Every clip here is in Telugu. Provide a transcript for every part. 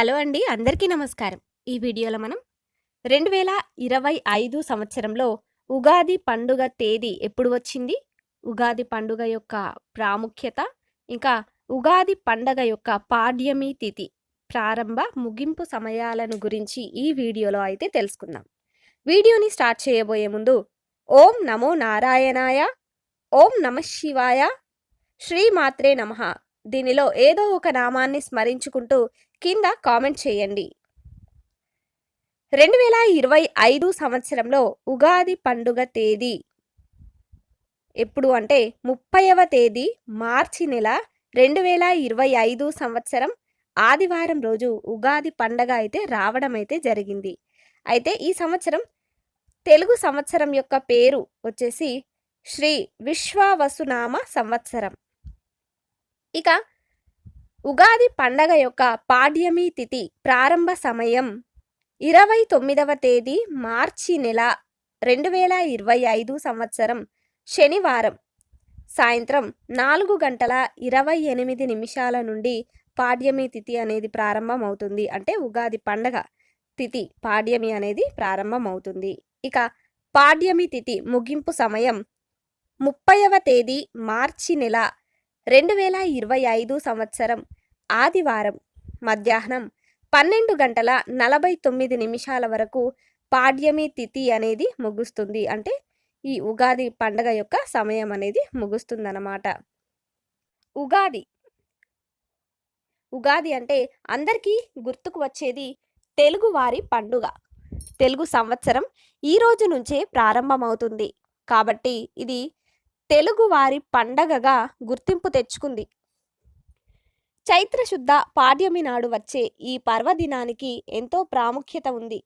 హలో అండి అందరికీ నమస్కారం. ఈ వీడియోలో మనం రెండు వేల ఇరవై ఐదు సంవత్సరంలో ఉగాది పండుగ తేదీ ఎప్పుడు వచ్చింది? ఉగాది పండుగ యొక్క ప్రాముఖ్యత ఇంకా ఉగాది పండగ యొక్క పాడ్యమి తిథి ప్రారంభ ముగింపు సమయాలను గురించి ఈ వీడియోలో అయితే తెలుసుకుందాం. వీడియోని స్టార్ట్ చేయబోయే ముందు ఓం నమో నారాయణాయ ఓం నమ శివాయ శ్రీమాత్రే నమః. దీనిలో ఏదో ఒక నామాన్ని స్మరించుకుంటూ కింద కామెంట్ చేయండి. రెండు వేల ఇరవై ఐదు సంవత్సరంలో ఉగాది పండుగ తేదీ ఎప్పుడు అంటే ముప్పైవ తేదీ మార్చి నెల రెండు వేల ఇరవై ఐదు సంవత్సరం ఆదివారం రోజు ఉగాది పండగ అయితే రావడం అయితే జరిగింది. అయితే ఈ సంవత్సరం తెలుగు సంవత్సరం యొక్క పేరు వచ్చేసి శ్రీ విశ్వావసునామ సంవత్సరం. ఇక ఉగాది పండగ యొక్క పాడ్యమి తిథి ప్రారంభ సమయం ఇరవై తొమ్మిదవ తేదీ మార్చి నెల రెండు వేల ఇరవై ఐదు సంవత్సరం శనివారం. సాయంత్రం నాలుగు గంటల ఇరవై ఎనిమిది నిమిషాల నుండి పాడ్యమి తిథి అనేది ప్రారంభమవుతుంది. అంటే ఉగాది పండగ తిథి పాడ్యమి అనేది ప్రారంభమవుతుంది. ఇక పాడ్యమి తిథి ముగింపు సమయం ముప్పైవ తేదీ మార్చి నెల రెండు వేల ఇరవై ఐదు సంవత్సరం ఆదివారం మధ్యాహ్నం పన్నెండు గంటల నలభై తొమ్మిది నిమిషాల వరకు పాడ్యమి తిథి అనేది ముగుస్తుంది. అంటే ఈ ఉగాది పండగ యొక్క సమయం అనేది ముగుస్తుందన్నమాట. ఉగాది. ఉగాది అంటే అందరికీ గుర్తుకు వచ్చేది తెలుగువారి పండుగ. తెలుగు సంవత్సరం ఈ రోజు నుంచే ప్రారంభమవుతుంది. కాబట్టి ఇది తెలుగువారి పండగగా గుర్తింపు తెచ్చుకుంది. చైత్రశుద్ధ పాడ్యమి నాడు వచ్చే ఈ పర్వదినానికి ఎంతో ప్రాముఖ్యత ఉంది.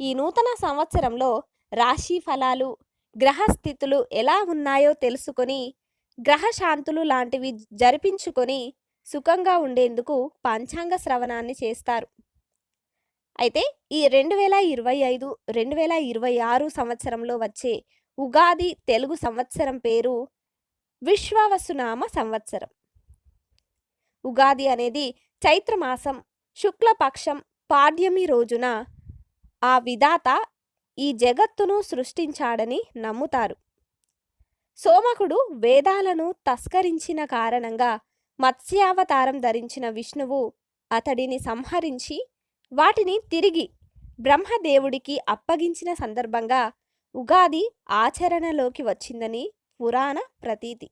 ఈ నూతన సంవత్సరంలో రాశి ఫలాలు గ్రహస్థితులు ఎలా ఉన్నాయో తెలుసుకొని గ్రహశాంతులు లాంటివి జరిపించుకొని సుఖంగా ఉండేందుకు పంచాంగ శ్రవణాన్ని చేస్తారు. అయితే ఈ రెండు వేల ఇరవై ఐదు రెండు వేల ఇరవై ఆరు సంవత్సరంలో వచ్చే ఉగాది తెలుగు సంవత్సరం పేరు విశ్వావసునామ సంవత్సరం. ఉగాది అనేది చైత్రమాసం శుక్లపక్షం పాడ్యమి రోజున ఆ విధాత ఈ జగత్తును సృష్టించాడని నమ్ముతారు. సోమకుడు వేదాలను తస్కరించిన కారణంగా మత్స్యావతారం ధరించిన విష్ణువు అతడిని సంహరించి వాటిని తిరిగి బ్రహ్మదేవుడికి అప్పగించిన సందర్భంగా ఉగాది ఆచరణలోకి వచ్చిందని పురాణ ప్రతీతి.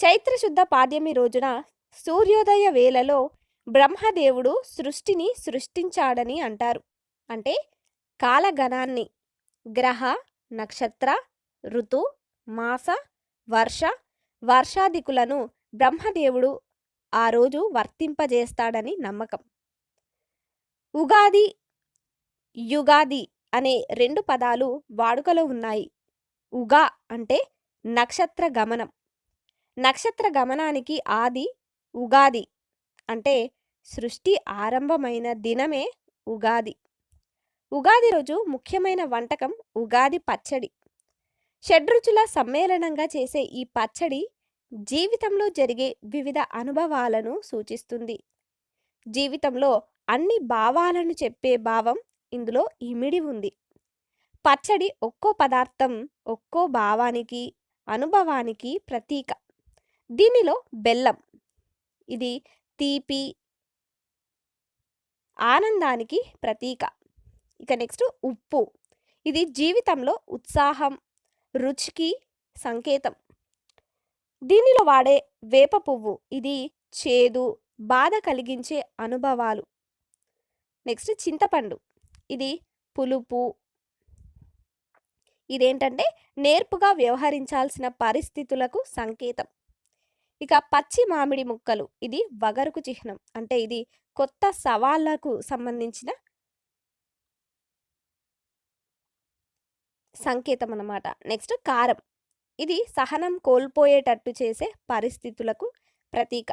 చైత్రశుద్ధ పాడ్యమి రోజున సూర్యోదయ వేళలో బ్రహ్మదేవుడు సృష్టిని సృష్టించాడని అంటారు. అంటే కాలగణాన్ని గ్రహ నక్షత్ర ఋతు మాస వర్ష వర్షాదికులను బ్రహ్మదేవుడు ఆ రోజు వర్తింపజేస్తాడని నమ్మకం. ఉగాది యుగాది అనే రెండు పదాలు వాడుకలో ఉన్నాయి. ఉగా అంటే నక్షత్ర గమనం. నక్షత్ర గమనానికి ఆది ఉగాది అంటే సృష్టి ఆరంభమైన దినమే ఉగాది. ఉగాది రోజు ముఖ్యమైన వంటకం ఉగాది పచ్చడి. షడ్రుచుల సమ్మేళనంగా చేసే ఈ పచ్చడి జీవితంలో జరిగే వివిధ అనుభవాలను సూచిస్తుంది. జీవితంలో అన్ని భావాలను చెప్పే భావం ఇందులో ఇమిడి ఉంది పచ్చడి ఒక్కో పదార్థం ఒక్కో భావానికి అనుభవానికి ప్రతీక. దీనిలో బెల్లం. ఇది తీపి ఆనందానికి ప్రతీక. ఇక నెక్స్ట్ ఉప్పు. ఇది జీవితంలో ఉత్సాహం రుచికి సంకేతం. దీనిలో వాడే వేప పువ్వు. ఇది చేదు బాధ కలిగించే అనుభవాలు. నెక్స్ట్ చింతపండు. ఇది పులుపు. ఇదేంటంటే నేర్పుగా వ్యవహరించాల్సిన పరిస్థితులకు సంకేతం. ఇక పచ్చి మామిడి ముక్కలు ఇది వగరుకు చిహ్నం. అంటే ఇది కొత్త సవాళ్ళకు సంబంధించిన సంకేతం అన్నమాట. నెక్స్ట్ కారం. ఇది సహనం కోల్పోయేటట్టు చేసే పరిస్థితులకు ప్రతీక.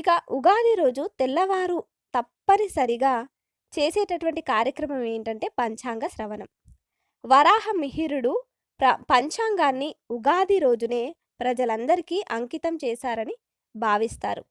ఇక ఉగాది రోజు తెల్లవారు తప్పనిసరిగా చేసేటటువంటి కార్యక్రమం ఏంటంటే పంచాంగ శ్రవణం. వరాహ మిహిరుడు ప్ర పంచాంగాన్ని ఉగాది రోజునే ప్రజలందరికీ అంకితం చేశారని భావిస్తారు.